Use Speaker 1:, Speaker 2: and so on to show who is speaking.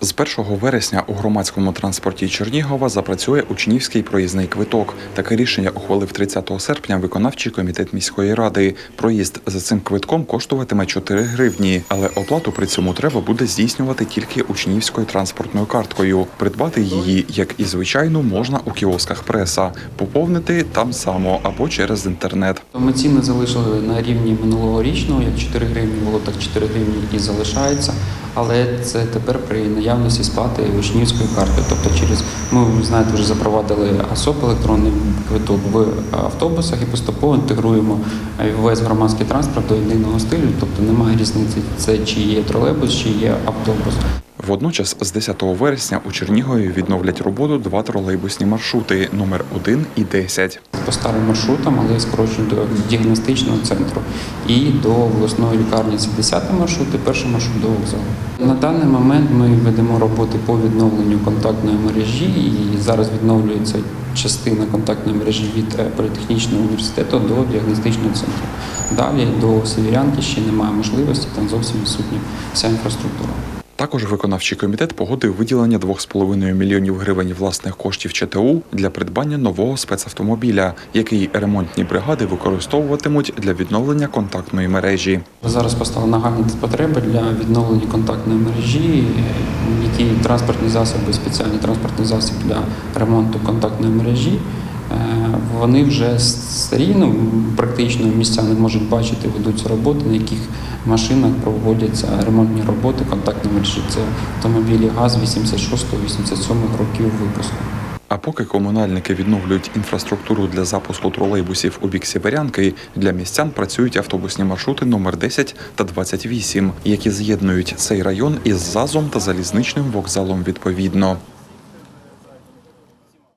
Speaker 1: З 1 вересня у громадському транспорті Чернігова запрацює учнівський проїзний квиток. Таке рішення ухвалив 30 серпня виконавчий комітет міської ради. Проїзд за цим квитком коштуватиме 4 гривні, але оплату при цьому треба буде здійснювати тільки учнівською транспортною карткою. Придбати її, як і звичайну, можна у кіосках преса, поповнити там само або через інтернет.
Speaker 2: Ми ціни залишили на рівні минулогорічного, як 4 гривні було, так 4 гривні і залишається. Але це тепер при наявності сплати учнівської карти. Тобто через ми знаєте, вже запровадили АСОП електронний квиток в автобусах і поступово інтегруємо весь громадський транспорт до єдиного стилю. Тобто немає різниці, це чи є тролейбус, чи є автобус.
Speaker 1: Водночас, з 10 вересня у Чернігові відновлять роботу два тролейбусні маршрути номер 1 і 10.
Speaker 2: по старим маршрутам, але скорочені до діагностичного центру. І до обласної лікарні це 10 маршрут і перший маршрут до вокзалу. На даний момент ми ведемо роботи по відновленню контактної мережі, і зараз відновлюється частина контактної мережі від е, політехнічного університету до діагностичного центру. Далі до Северянки ще немає можливості, там зовсім відсутня вся інфраструктура.
Speaker 1: Також виконавчий комітет погодив виділення 2,5 мільйонів гривень власних коштів ЧТУ для придбання нового спецавтомобіля, який ремонтні бригади використовуватимуть для відновлення контактної мережі.
Speaker 2: Зараз постала нагальні потреби для відновлення контактної мережі, які транспортні засоби, спеціальний транспортний засіб для ремонту контактної мережі. Е, Вони вже старі, ну, практично містяни можуть бачити, ведуться роботи, на яких машинах проводяться ремонтні роботи контактної мережі. Це автомобілі ГАЗ 86-87 років випуску.
Speaker 1: А поки комунальники відновлюють інфраструктуру для запуску тролейбусів у бік Сіверянки, для містян працюють автобусні маршрути номер 10 та 28, які з'єднують цей район із ЗАЗом та залізничним вокзалом відповідно.